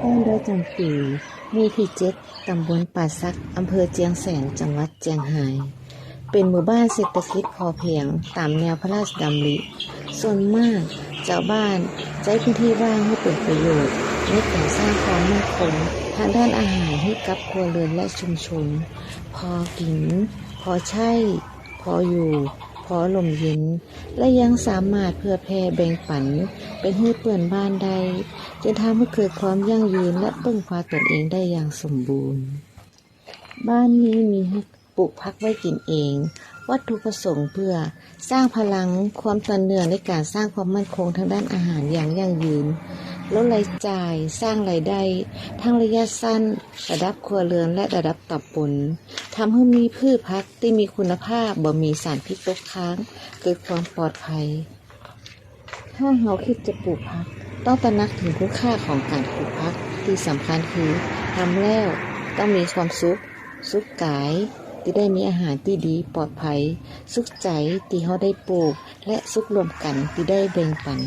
บ้านดอยจำปีหมู่ที่เจ็ดตำบลป่าซักอำเภอเจียงแสนจังหวัดเจียงไฮ้เป็นหมู่บ้านเศรษฐกิจพอเพียงตามแนวพระราชดำริ ส่วนมากชาวบ้านใช้พื้นที่ว่างให้เป็นประโยชน์ในการสร้างความมั่นคงทางด้านอาหารให้กับครัวเรือนและชุมชน พอกิน พอใช้ พออยู่ อลมเย็น และยังสามารถเพื่อแผ่แบ่งปัน เป็นให้เปื่อนบ้านได้จนทำให้เกิดความยั่งยืนและพึ่งพาตนเองได้อย่างสมบูรณ์ บ้านนี้มีปลูกพักไว้กินเอง วัตถุประสงค์เพื่อสร้างพลังความต่อเนื่องในการสร้างความมั่นคงทางด้านอาหารอย่างยั่งยืน ลดรายจ่ายสร้างรายได้ ทั้งระยะสั้น ระดับครัวเรือนและระดับตับบนทำให้มีพืชพักที่มีคุณภาพบ่มีสารพิษตกค้าง เกิดความปลอดภัย ถ้าเราคิดจะปลูกพัก ต้องตระหนักถึงคุณค่าของการปลูกพักที่สำคัญคือทำแล้วต้องมีความสุข สุขกายที่ได้มีอาหารที่ดีปลอดภัย สุขใจที่เขาได้ปลูก และสุขรวมกันที่ได้แบ่งปัน